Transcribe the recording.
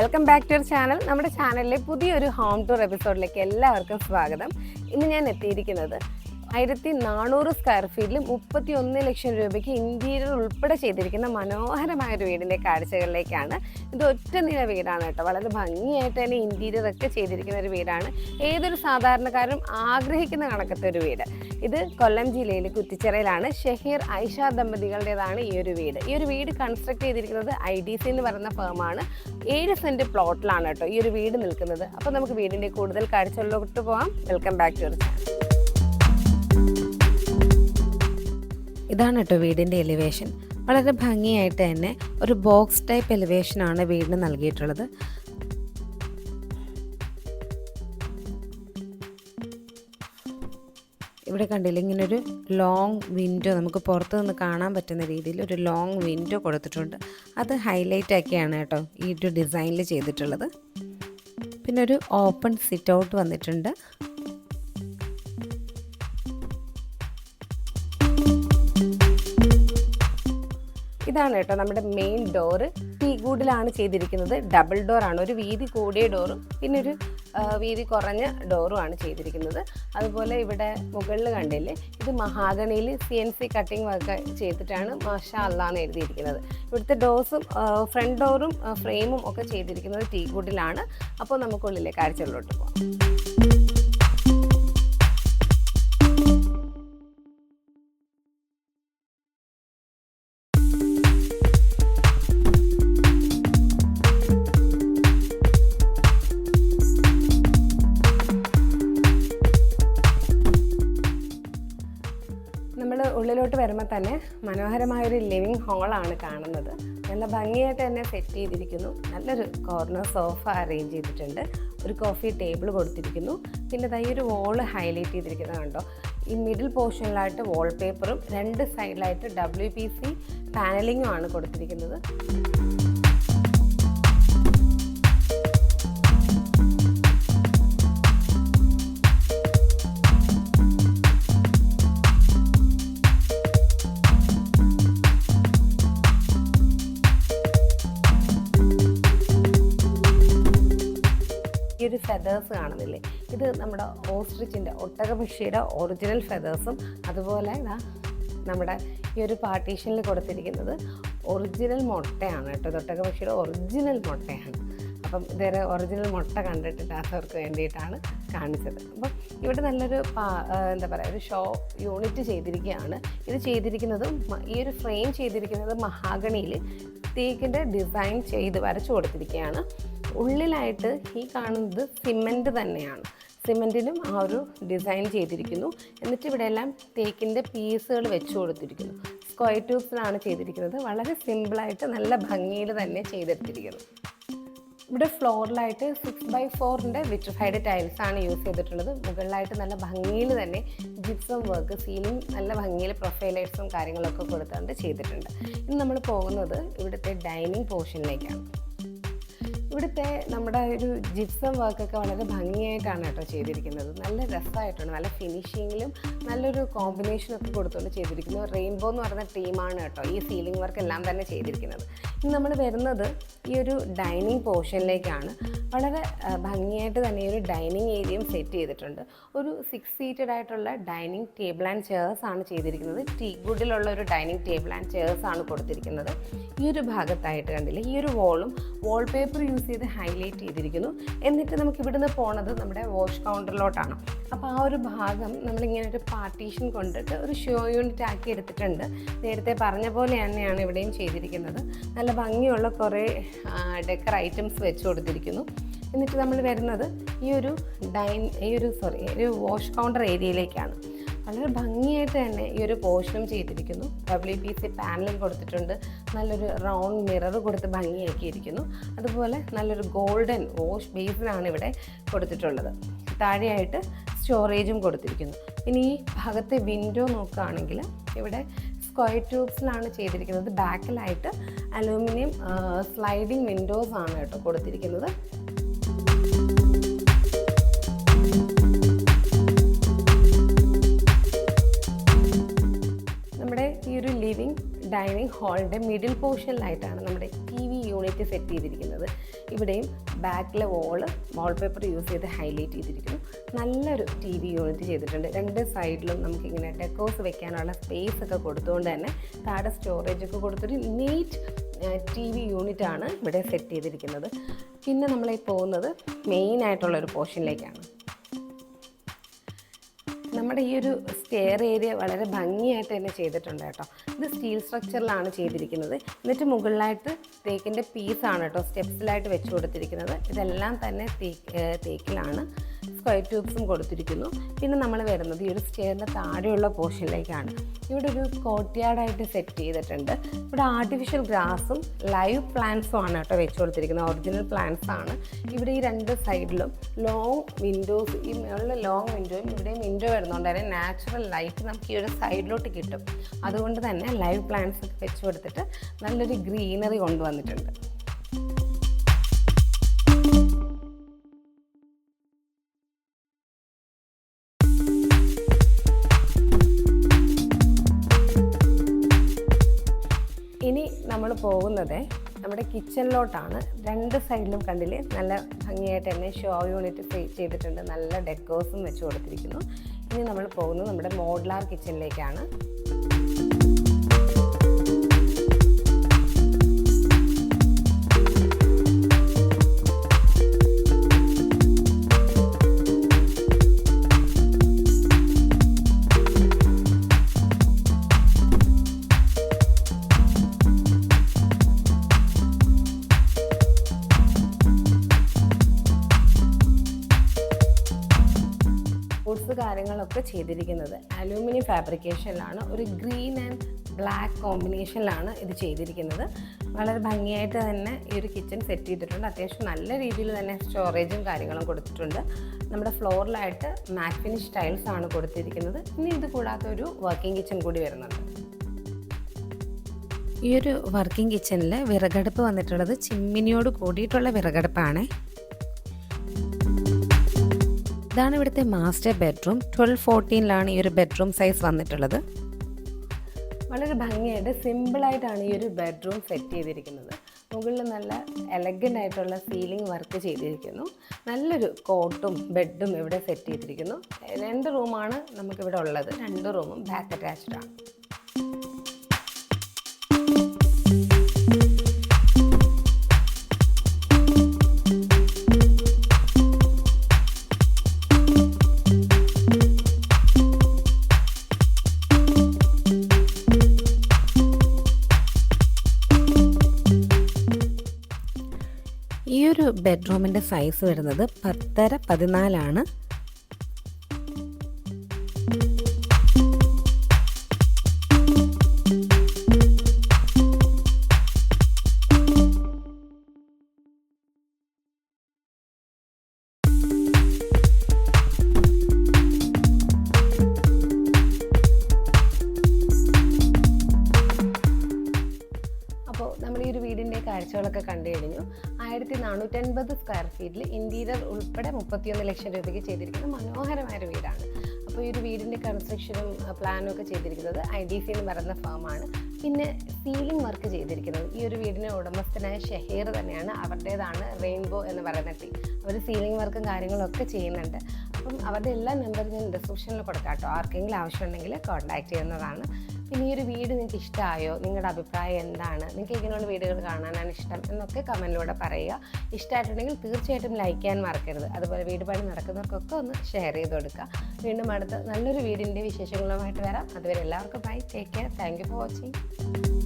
Welcome back to your channel നമ്മുടെ ചാനലിലെ പുതിയൊരു ഹോം ടൂർ എപ്പിസോഡിലേക്ക് എല്ലാവർക്കും സ്വാഗതം. ഇന്ന് ഞാൻ എത്തിയിരിക്കുന്നത് ആയിരത്തി നാനൂറ് സ്ക്വയർ ഫീറ്റിൽ മുപ്പത്തി ഒന്ന് ലക്ഷം രൂപയ്ക്ക് ഇന്റീരിയർ ഉൾപ്പെടെ ചെയ്തിരിക്കുന്ന മനോഹരമായ ഒരു വീടിന്റെ കാഴ്ചകളിലേക്കാണ് ഇത് ഒറ്റ നില വീടാണ് കേട്ടോ. വളരെ ഭംഗിയായിട്ട് തന്നെ ഇന്റീരിയർ ഒക്കെ ചെയ്തിരിക്കുന്ന ഒരു വീടാണ്. ഏതൊരു സാധാരണക്കാരും ആഗ്രഹിക്കുന്ന കണക്കത്തെ ഒരു വീട്. ഇത് കൊല്ലം ജില്ലയിൽ കുറ്റിച്ചിറയിലാണ്. ഷഹീർ ഐഷ ദമ്പതികളുടേതാണ് ഈ ഒരു വീട്. ഈ ഒരു വീട് കൺസ്ട്രക്ട് ചെയ്തിരിക്കുന്നത് ഐ ഡി സി എന്ന് പറയുന്ന ഫേമാണ് ഏഴ് സെന്റ് പ്ലോട്ടിലാണ് കേട്ടോ ഈ ഒരു വീട് നിൽക്കുന്നത്. അപ്പോൾ നമുക്ക് വീടിന്റെ കൂടുതൽ കാഴ്ചകളിലോട്ട് പോകാം വെൽക്കം ബാക്ക് ടു ചാനൽ ഇതാണ് കേട്ടോ വീടിന്റെ എലിവേഷൻ വളരെ ഭംഗിയായിട്ട് തന്നെ ഒരു ബോക്സ് ടൈപ്പ് എലിവേഷനാണ് വീടിന് നൽകിയിട്ടുള്ളത്. ഇവിടെ കണ്ടില്ല ഇങ്ങനെ ഒരു ലോങ് വിൻഡോ നമുക്ക് പുറത്തു നിന്ന് കാണാൻ പറ്റുന്ന രീതിയിൽ ഒരു ലോങ് വിൻഡോ കൊടുത്തിട്ടുണ്ട്. അത് ഹൈലൈറ്റ് ആക്കിയാണ് കേട്ടോ ഈ ഒരു ഡിസൈനിൽ ചെയ്തിട്ടുള്ളത്. പിന്നെ ഒരു ഓപ്പൺ സിറ്റ് ഔട്ട് വന്നിട്ടുണ്ട്. ഇതാണ് കേട്ടോ നമ്മുടെ മെയിൻ ഡോറ് ടീകൂഡിലാണ് ചെയ്തിരിക്കുന്നത്. ഡബിൾ ഡോർ ആണ്. ഒരു വീതി കൂടിയ ഡോറും പിന്നെ ഒരു വീതി കുറഞ്ഞ ഡോറും ആണ് ചെയ്തിരിക്കുന്നത്. അതുപോലെ ഇവിടെ മുകളിൽ കണ്ടില്ലേ ഇത് മഹാഗണിയിൽ C N C cutting work ചെയ്തിട്ടാണ് മാഷ അല്ലാന്ന് എഴുതിയിരിക്കുന്നത്. ഇവിടുത്തെ ഡോസും ഫ്രണ്ട് ഡോറും ഫ്രെയിമും ഒക്കെ ചെയ്തിരിക്കുന്നത് ടീ ഗുഡിലാണ് അപ്പോൾ നമുക്കുള്ളിലെ കാഴ്ചകളിലോട്ട് പോകാം തന്നെ മനോഹരമായൊരു ലിവിങ് ഹാളാണ് കാണുന്നത്. നല്ല ഭംഗിയായിട്ട് തന്നെ സെറ്റ് ചെയ്തിരിക്കുന്നു. നല്ലൊരു കോർണർ സോഫ അറേഞ്ച് ചെയ്തിട്ടുണ്ട്. ഒരു കോഫി ടേബിൾ കൊടുത്തിരിക്കുന്നു. പിന്നെ ഈ ഒരു വോൾ ഹൈലൈറ്റ് ചെയ്തിരിക്കുന്നത് കണ്ടോ? ഈ മിഡിൽ പോർഷനിലായിട്ട് വാൾപേപ്പറും രണ്ട് സൈഡിലായിട്ട് ഡബ്ല്യു പി സി പാനലിങ്ങും ആണ് കൊടുത്തിരിക്കുന്നത്. ഫെതേഴ്സ് കാണുന്നില്ലേ? ഇത് നമ്മുടെ ഓസ്ട്രിച്ചിന്റെ ഒട്ടക പക്ഷിയുടെ ഒറിജിനൽ ഫെതേഴ്സും അതുപോലെ നമ്മുടെ ഈ ഒരു പാർട്ടീഷനിൽ കൊടുത്തിരിക്കുന്നത് ഒറിജിനൽ മുട്ടയാണ് കേട്ടോ. ഒട്ടക പക്ഷിയുടെ ഒറിജിനൽ മുട്ടയാണ്. അപ്പം ഇതുവരെ ഒറിജിനൽ മുട്ട കണ്ടിട്ടില്ലാത്തവർക്ക് വേണ്ടിയിട്ടാണ് കാണിച്ചത്. അപ്പം ഇവിടെ നല്ലൊരു എന്താ പറയുക ഒരു ഷോ യൂണിറ്റ് ചെയ്തിരിക്കുകയാണ്. ഇത് ചെയ്തിരിക്കുന്നത് ഈ ഒരു ഫ്രെയിം ചെയ്തിരിക്കുന്നത് മഹാഗണിയിൽ തേക്കിന്റെ ഡിസൈൻ ചെയ്ത് വരച്ചു കൊടുത്തിരിക്കുകയാണ്. ഉള്ളിലായിട്ട് ഈ കാണുന്നത് സിമന്റ് തന്നെയാണ്. സിമന്റിനും ആ ഒരു ഡിസൈൻ ചെയ്തിരിക്കുന്നു. എന്നിട്ട് ഇവിടെ എല്ലാം തേക്കിന്റെ പീസുകൾ വെച്ചു കൊടുത്തിരിക്കുന്നു. സ്ക്വയർ ട്യൂബ്സിലാണ് ചെയ്തിരിക്കുന്നത്. വളരെ സിമ്പിളായിട്ട് നല്ല ഭംഗിയിൽ തന്നെ ചെയ്തെടുത്തിരിക്കുന്നു. ഇവിടെ ഫ്ലോറിലായിട്ട് സിക്സ് ബൈ ഫോറിന്റെ വിട്രിഫൈഡ് ടൈൽസ് ആണ് യൂസ് ചെയ്തിട്ടുള്ളത്. മുകളിലായിട്ട് നല്ല ഭംഗിയിൽ തന്നെ ജിപ്സം വർക്ക് സീലിംഗ് നല്ല ഭംഗിയിൽ പ്രൊഫൈൽ ലൈറ്റ്സും കാര്യങ്ങളൊക്കെ കൊടുത്തുകൊണ്ട് ചെയ്തിട്ടുണ്ട്. ഇനി നമ്മൾ പോകുന്നത് ഇവിടുത്തെ ഡൈനിങ് പോർഷനിലേക്കാണ് ഇവിടുത്തെ നമ്മുടെ ഒരു ജിപ്സം വർക്കൊക്കെ വളരെ ഭംഗിയായിട്ടാണ് കേട്ടോ ചെയ്തിരിക്കുന്നത്. നല്ല രസമായിട്ടുണ്ട് നല്ല ഫിനിഷിങ്ങിലും നല്ലൊരു കോമ്പിനേഷനൊക്കെ കൊടുത്തുകൊണ്ട് ചെയ്തിരിക്കുന്നത് റെയിൻബോ എന്ന് പറയുന്ന ടീമാണ് കേട്ടോ ഈ സീലിംഗ് വർക്ക് എല്ലാം തന്നെ ചെയ്തിരിക്കുന്നത്. ഇനി നമ്മൾ വരുന്നത് ഈ ഒരു ഡൈനിങ് പോർഷനിലേക്കാണ് വളരെ ഭംഗിയായിട്ട് തന്നെ ഒരു ഡൈനിങ് ഏരിയയും സെറ്റ് ചെയ്തിട്ടുണ്ട്. ഒരു സിക്സ് സീറ്റഡ് ആയിട്ടുള്ള ഡൈനിങ് ടേബിൾ ആൻഡ് ചെയർസ് ആണ് ചെയ്തിരിക്കുന്നത്. ടീ ഗുഡിലുള്ള ഒരു ഡൈനിങ് ടേബിൾ ആൻഡ് ചെയർസ് ആണ് കൊടുത്തിരിക്കുന്നത്. ഈ ഒരു ഭാഗത്തായിട്ട് കണ്ടില്ല? ഈ ഒരു വോളും വാൾപേപ്പർ യൂസ് ചെയ്ത് ഹൈലൈറ്റ് ചെയ്തിരിക്കുന്നു. എന്നിട്ട് നമുക്ക് ഇവിടുന്ന് പോണത് നമ്മുടെ വാഷ് കൗണ്ടറിലോട്ടാണ് അപ്പോൾ ആ ഒരു ഭാഗം നമ്മളിങ്ങനെ ഒരു പാർട്ടീഷൻ കൊണ്ടിട്ട് ഒരു ഷോ യൂണിറ്റ് ആക്കി എടുത്തിട്ടുണ്ട്. നേരത്തെ പറഞ്ഞ പോലെ തന്നെയാണ് ഇവിടെയും ചെയ്തിരിക്കുന്നത്. നല്ല ഭംഗിയുള്ള കുറേ ഡെക്കർ ഐറ്റംസ് വെച്ച് കൊടുത്തിരിക്കുന്നു. എന്നിട്ട് നമ്മൾ വരുന്നത് ഈ ഒരു ഡൈൻ ഈ ഒരു സോറി ഒരു വാഷ് കൗണ്ടർ ഏരിയയിലേക്കാണ് വളരെ ഭംഗിയായിട്ട് തന്നെ ഈ ഒരു പോർഷനും ചെയ്തിരിക്കുന്നു. ഡബ്ല്യു പി സി പാനലും കൊടുത്തിട്ടുണ്ട്. നല്ലൊരു റൗണ്ട് മിറർ കൊടുത്ത് ഭംഗിയാക്കിയിരിക്കുന്നു. അതുപോലെ നല്ലൊരു ഗോൾഡൻ വാഷ് ബേസിനാണ് ഇവിടെ കൊടുത്തിട്ടുള്ളത്. താഴെയായിട്ട് സ്റ്റോറേജും കൊടുത്തിരിക്കുന്നു. ഇനി ഈ ഭാഗത്തെ വിൻഡോ നോക്കുകയാണെങ്കിൽ ഇവിടെ സ്ക്വയർ ട്യൂബ്സിലാണ് ചെയ്തിരിക്കുന്നത്. ബാക്കിലായിട്ട് അലൂമിനിയം സ്ലൈഡിംഗ് വിൻഡോസ് ആണ് കേട്ടോ കൊടുത്തിരിക്കുന്നത്. ഡൈനിങ് ഹാളിന്റെ മിഡിൽ പോർഷനിലായിട്ടാണ് നമ്മുടെ ടി വി യൂണിറ്റ് സെറ്റ് ചെയ്തിരിക്കുന്നത്. ഇവിടെയും ബാക്കിലെ വോൾ വാൾപേപ്പർ യൂസ് ചെയ്ത് ഹൈലൈറ്റ് ചെയ്തിരിക്കുന്നു. നല്ലൊരു ടി വി യൂണിറ്റ് ചെയ്തിട്ടുണ്ട്. രണ്ട് സൈഡിലും നമുക്കിങ്ങനെ ഡെക്കോസ് വെക്കാനുള്ള സ്പേസ് ഒക്കെ കൊടുത്തുകൊണ്ട് തന്നെ താഴെ സ്റ്റോറേജ് ഒക്കെ കൊടുത്തൊരു നീറ്റ് ടി വി യൂണിറ്റാണ് ഇവിടെ സെറ്റ് ചെയ്തിരിക്കുന്നത്. പിന്നെ നമ്മളീ പോകുന്നത് മെയിൻ ആയിട്ടുള്ള ഒരു പോർഷനിലേക്കാണ് നമ്മുടെ ഈ ഒരു സ്റ്റെയർ ഏരിയ വളരെ ഭംഗിയായിട്ട് തന്നെ ചെയ്തിട്ടുണ്ട് കേട്ടോ. ഇത് സ്റ്റീൽ സ്ട്രക്ചറിലാണ് ചെയ്തിരിക്കുന്നത്. എന്നിട്ട് മുകളിലായിട്ട് തേക്കിന്റെ പീസാണ് കേട്ടോ സ്റ്റെപ്സിലായിട്ട് വെച്ച് കൊടുത്തിരിക്കുന്നത്. ഇതെല്ലാം തന്നെ തേക്ക് തേക്കിലാണ്. സ്ക്വയർ ട്യൂബ്സും കൊടുത്തിരിക്കുന്നു. പിന്നെ നമ്മൾ വരുന്നത് ഈ ഒരു സ്റ്റെയറിന്റെ താഴെയുള്ള പോർഷനിലേക്കാണ് ഇവിടെ ഒരു കോർട്ട്യാർഡായിട്ട് സെറ്റ് ചെയ്തിട്ടുണ്ട്. ഇവിടെ ആർട്ടിഫിഷ്യൽ ഗ്രാസും ലൈവ് പ്ലാന്റ്സും ആണ് കേട്ടോ വെച്ച് കൊടുത്തിരിക്കുന്നത് ഒറിജിനൽ പ്ലാന്റ്സ് ആണ്. ഇവിടെ ഈ രണ്ട് സൈഡിലും ലോങ് വിൻഡോസ് ഈ മുകളിൽ ലോങ് വിൻഡോയും ഇവിടെയും വിൻഡോ വരുന്നതുകൊണ്ട് തന്നെ നാച്ചുറൽ ലൈറ്റ് നമുക്ക് ഈ ഒരു സൈഡിലോട്ട് കിട്ടും. അതുകൊണ്ട് തന്നെ ലൈവ് പ്ലാന്റ്സ് ഒക്കെ വെച്ച് കൊടുത്തിട്ട് നല്ലൊരു ഗ്രീനറി കൊണ്ടുവന്നിട്ടുണ്ട്. പോകുന്നത് നമ്മുടെ കിച്ചണിലോട്ടാണ്. രണ്ട് സൈഡിലും കണ്ടില്ലേ നല്ല ഭംഗിയായിട്ട് തന്നെ ഷോ യൂണിറ്റ് ചെയ്തിട്ടുണ്ട്. നല്ല ഡെക്കോസും വെച്ച് കൊടുത്തിരിക്കുന്നു. ഇനി നമ്മൾ പോകുന്നത് നമ്മുടെ മോഡലാർ കിച്ചണിലേക്കാണ്. കാര്യങ്ങളൊക്കെ ചെയ്തിരിക്കുന്നത്. അലൂമിനിയം ഫാബ്രിക്കേഷനിലാണ് ഒരു ഗ്രീൻ ആൻഡ് ബ്ലാക്ക് കോമ്പിനേഷനിലാണ് ഇത് ചെയ്തിരിക്കുന്നത്. വളരെ ഭംഗിയായിട്ട് തന്നെ ഈ ഒരു കിച്ചൺ സെറ്റ് ചെയ്തിട്ടുണ്ട്. അത്യാവശ്യം നല്ല രീതിയിൽ തന്നെ സ്റ്റോറേജും കാര്യങ്ങളും കൊടുത്തിട്ടുണ്ട്. നമ്മുടെ ഫ്ലോറിലായിട്ട് മാറ്റ് ഫിനിഷ് ടൈൽസ് ആണ് കൊടുത്തിരിക്കുന്നത്. ഇനി ഇത് കൂടാതെ ഒരു വർക്കിംഗ് കിച്ചൺ കൂടി വരുന്നുണ്ട്. ഈ ഒരു വർക്കിംഗ് കിച്ചണിൽ വിറകടുപ്പ് വന്നിട്ടുള്ളത് ചിമ്മിനിയോട് കൂടിയിട്ടുള്ള വിറകടുപ്പാണ്. ഇതാണ് ഇവിടുത്തെ മാസ്റ്റർ ബെഡ്റൂം ട്വൽവ് ഫോർട്ടീനിലാണ് ഈ ഒരു ബെഡ്റൂം സൈസ് വന്നിട്ടുള്ളത്. വളരെ ഭംഗിയായിട്ട് സിമ്പിളായിട്ടാണ് ഈ ഒരു ബെഡ്റൂം സെറ്റ് ചെയ്തിരിക്കുന്നത്. മുകളിൽ നല്ല എലഗന്റ് ആയിട്ടുള്ള സീലിംഗ് വർക്ക് ചെയ്തിരിക്കുന്നു. നല്ലൊരു കോട്ടും ബെഡും ഇവിടെ സെറ്റ് ചെയ്തിരിക്കുന്നു. രണ്ട് റൂമാണ് നമുക്കിവിടെ ഉള്ളത്. രണ്ട് റൂമും ബാക്ക് അറ്റാച്ച്ഡ് ആണ്. ബെഡ്റൂമിന്റെ സൈസ് വരുന്നത് പത്തര പതിനാലാണ്. കാഴ്ചകളൊക്കെ കണ്ടു കഴിഞ്ഞു. ആയിരത്തി നാനൂറ്റൻപത് സ്ക്വയർ ഫീറ്റിൽ ഇന്റീരിയർ ഉൾപ്പെടെ മുപ്പത്തിയൊന്ന് ലക്ഷം രൂപയ്ക്ക് ചെയ്തിരിക്കുന്ന മനോഹരമായ ഒരു വീടാണ്. അപ്പോൾ ഈ ഒരു വീടിന്റെ കൺസ്ട്രക്ഷനും പ്ലാനും ഒക്കെ ചെയ്തിരിക്കുന്നത് ഐ ഡി സി എന്ന് പറയുന്ന ഫേമാണ് പിന്നെ സീലിംഗ് വർക്ക് ചെയ്തിരിക്കുന്നത്. ഈ ഒരു വീടിന്റെ ഉടമസ്ഥനായ ഷെഹീർ തന്നെയാണ്. അവരുടേതാണ് റെയിൻബോ എന്ന് പറയുന്ന ടീം അവർ സീലിംഗ് വർക്കും കാര്യങ്ങളൊക്കെ ചെയ്യുന്നുണ്ട്. അപ്പം അവരുടെ എല്ലാ നമ്പറും ഞാൻ ഡിസ്ക്രിപ്ഷനിൽ കൊടുക്കാം കേട്ടോ. ആർക്കെങ്കിലും ആവശ്യമുണ്ടെങ്കിൽ കോൺടാക്ട് ചെയ്യുന്നതാണ്. പിന്നെ ഈ ഒരു വീട് നിങ്ങൾക്ക് ഇഷ്ടമായോ നിങ്ങളുടെ അഭിപ്രായം എന്താണ്? നിങ്ങൾക്ക് ഇങ്ങനെയുള്ള വീടുകൾ കാണാനാണ് ഇഷ്ടം എന്നൊക്കെ കമന്റിലൂടെ പറയുക. ഇഷ്ടമായിട്ടുണ്ടെങ്കിൽ തീർച്ചയായിട്ടും ലൈക്ക് ചെയ്യാൻ മറക്കരുത്. അതുപോലെ വീട് പണി നടക്കുന്നവർക്കൊക്കെ ഒന്ന് ഷെയർ ചെയ്ത് കൊടുക്കുക. വീണ്ടും അടുത്ത നല്ലൊരു വീടിന്റെ വിശേഷങ്ങളുമായിട്ട് വരാം. അതുവരെ എല്ലാവർക്കും bye take care thank you for watching